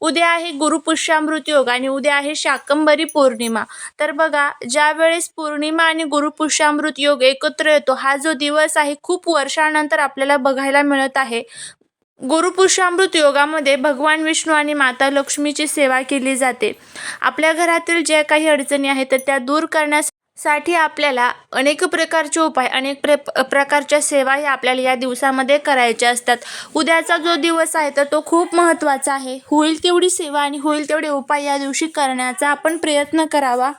उद्या आहे गुरुपुष्यामृत योग आणि उद्या आहे शाकंभरी पौर्णिमा. तर बघा ज्या वेळेस पौर्णिमा आणि गुरुपुष्यामृत योग एकत्र येतो हा जो दिवस आहे खूप वर्षानंतर आपल्याला बघायला मिळत आहे. गुरुपुरुषामृत योगामध्ये भगवान विष्णू आणि माता लक्ष्मीची सेवा केली जाते. आपल्या घरातील ज्या काही अडचणी आहेत तर त्या दूर करण्यासाठी साठी आपल्याला अनेक प्रकारचे उपाय अनेक प्र प्रकारच्या सेवा हे आपल्याला या दिवसामध्ये करायच्या असतात. उद्याचा जो दिवस आहे तर तो खूप महत्त्वाचा आहे. होईल तेवढी सेवा आणि होईल तेवढे उपाय या दिवशी करण्याचा आपण प्रयत्न करावा.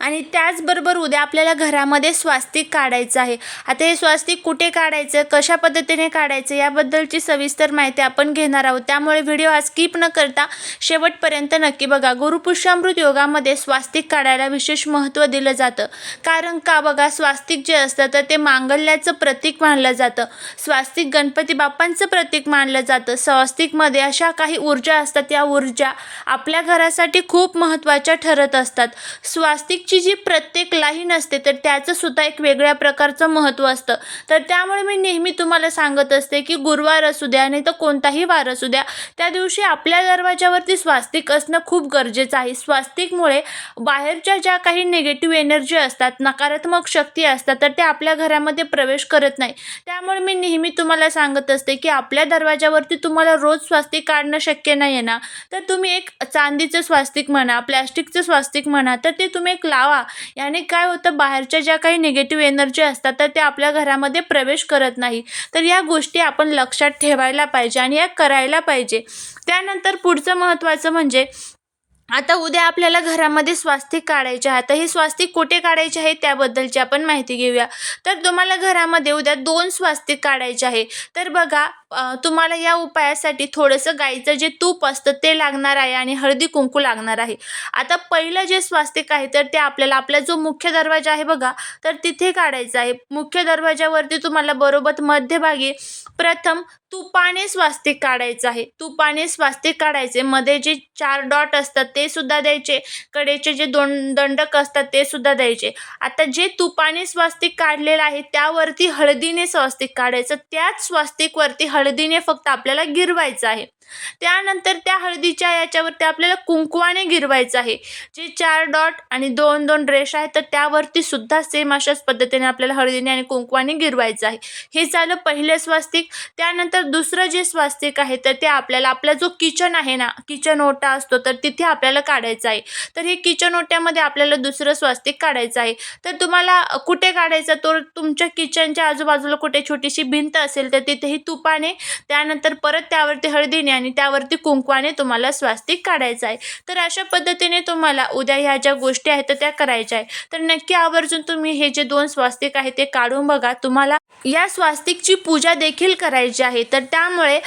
आणि त्याचबरोबर उद्या आपल्याला घरामध्ये स्वास्तिक काढायचं आहे. आता हे स्वास्तिक कुठे काढायचं? कशा पद्धतीने काढायचं? याबद्दलची सविस्तर माहिती आपण घेणार आहोत. त्यामुळे व्हिडिओ हा स्किप न करता शेवटपर्यंत नक्की बघा. गुरुपुष्यामृत योगामध्ये स्वास्तिक काढायला विशेष महत्त्व दिलं जातं. कारण का बघा? स्वास्तिक जे असतं तर ते मांगल्याचं प्रतीक मानलं जातं. स्वास्तिक गणपती बाप्पांचं प्रतीक मानलं जातं. स्वास्तिकमध्ये अशा काही ऊर्जा असतात. या ऊर्जा आपल्या घरासाठी खूप महत्त्वाच्या ठरत असतात. स्वास्तिक ची जी प्रत्येक लाईन असते तर त्याचं सुद्धा एक वेगळ्या प्रकारचं महत्त्व असतं. तर त्यामुळे मी नेहमी तुम्हाला सांगत असते की गुरुवार असू द्या नाही तर कोणताही वार असू द्या त्या दिवशी आपल्या दरवाजावरती स्वास्तिक असणं खूप गरजेचं आहे. स्वास्तिकमुळे बाहेरच्या ज्या काही निगेटिव्ह एनर्जी असतात नकारात्मक शक्ती असतात तर त्या आपल्या घरामध्ये प्रवेश करत नाही. त्यामुळे मी नेहमी तुम्हाला सांगत असते की आपल्या दरवाजावरती तुम्हाला रोज स्वास्तिक काढणं शक्य नाही आहे ना? तर तुम्ही एक चांदीचं स्वास्तिक म्हणा प्लॅस्टिकचं स्वास्तिक म्हणा तर ते तुम्ही एक लावा याने काय होतं बाहेरच्या ज्या काही निगेटिव्ह एनर्जी असतात तर त्या आपल्या घरामध्ये प्रवेश करत नाही. तर या गोष्टी आपण लक्षात ठेवायला पाहिजे आणि या करायला पाहिजे. त्यानंतर पुढचं महत्त्वाचं म्हणजे आता उद्या आपल्याला घरामध्ये स्वास्तिक काढायचे आहे. तर हे स्वास्तिक कुठे काढायचे आहे त्याबद्दलची आपण माहिती घेऊया. तर तुम्हाला घरामध्ये उद्या दोन स्वास्तिक काढायचे आहे. तर बघा तुम्हाला या उपायासाठी थोडंसं गाईचं जे तूप असतं ते लागणार आहे आणि हळदी कुंकू लागणार आहे. आता पहिलं जे स्वास्तिक आहे तर ते आपल्याला आपला जो मुख्य दरवाजा आहे बघा तर तिथे काढायचं आहे. मुख्य दरवाजावरती तुम्हाला बरोबर मध्यभागी प्रथम तुपाने स्वास्तिक काढायचं आहे. तुपाने स्वास्तिक काढायचे. मध्ये जे चार डॉट असतात ते सुद्धा द्यायचे. कडेचे जे दोन दंडक असतात ते सुद्धा द्यायचे. आता जे तुपाने स्वास्तिक काढलेलं आहे त्यावरती हळदीने स्वास्तिक काढायचं. त्याच स्वास्तिकवरती हळदीने फक्त आपल्याला गिरवायचं आहे. त्यानंतर त्या हळदीच्या याच्यावरती आपल्याला कुंकवाने गिरवायचं आहे. जे चार डॉट आणि दोन दोन रेष आहेत तर त्यावरती सुद्धा सेम अशाच पद्धतीने आपल्याला हळदीने आणि कुंकवाने गिरवायचं आहे. हे झालं पहिलं स्वास्तिक. त्यानंतर दुसरं जे स्वास्तिक आहे तर ते आपल्याला आपला जो किचन आहे ना किचन ओटा असतो तर तिथे आपल्याला काढायचं आहे. तर हे किचन ओट्यामध्ये आपल्याला दुसरं स्वास्तिक काढायचं आहे. तर तुम्हाला कुठे काढायचं? तर तुमच्या किचनच्या आजूबाजूला कुठे छोटीशी भिंत असेल तर तिथेही तुपाने त्यानंतर परत त्यावरती हळदीने आणि त्यावरती कुंकवाने तुम्हाला स्वास्तिक काढायचं आहे. तर अशा पद्धतीने तुम्हाला उद्या ह्या ज्या गोष्टी आहेत तर त्या करायच्या आहे. तर नक्की आवर्जून तुम्ही हे जे दोन स्वास्तिक आहे ते काढून बघा. तुम्हाला या स्वास्तिकची पूजा देखील करायची आहे. तर त्यामुळे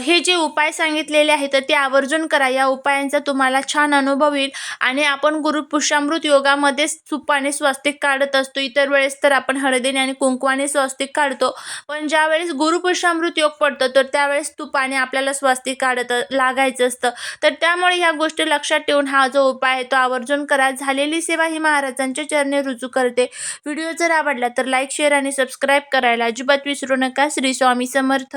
हे जे उपाय सांगितलेले आहेत तर ते आवर्जून करा. या उपायांचा तुम्हाला छान अनुभव येईल. आणि आपण गुरुपुष्यामृत योगामध्येच सुपाने स्वास्तिक काढत असतो. इतर वेळेस तर आपण हळदीने आणि कुंकवाने स्वास्तिक काढतो. पण ज्यावेळेस गुरुपुष्यामृत योग पडतो तर त्यावेळेस तुपाने आपल्याला स्वास्तिक काढत लागायचं असतं. तर त्यामुळे ह्या गोष्टी लक्षात ठेवून हा जो उपाय आहे तो आवर्जून करा. झालेली सेवा ही महाराजांच्या चरणी रुजू करते. व्हिडिओ जर आवडला तर लाईक शेअर आणि सबस्क्राईब करायला अजिबात विसरू नका. श्री स्वामी समर्थ.